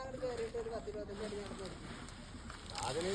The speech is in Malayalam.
അങ്ങോട്ട് കയറിയിട്ട് ഒരു പത്ത് ഇരുപത്തഞ്ച് അതിന്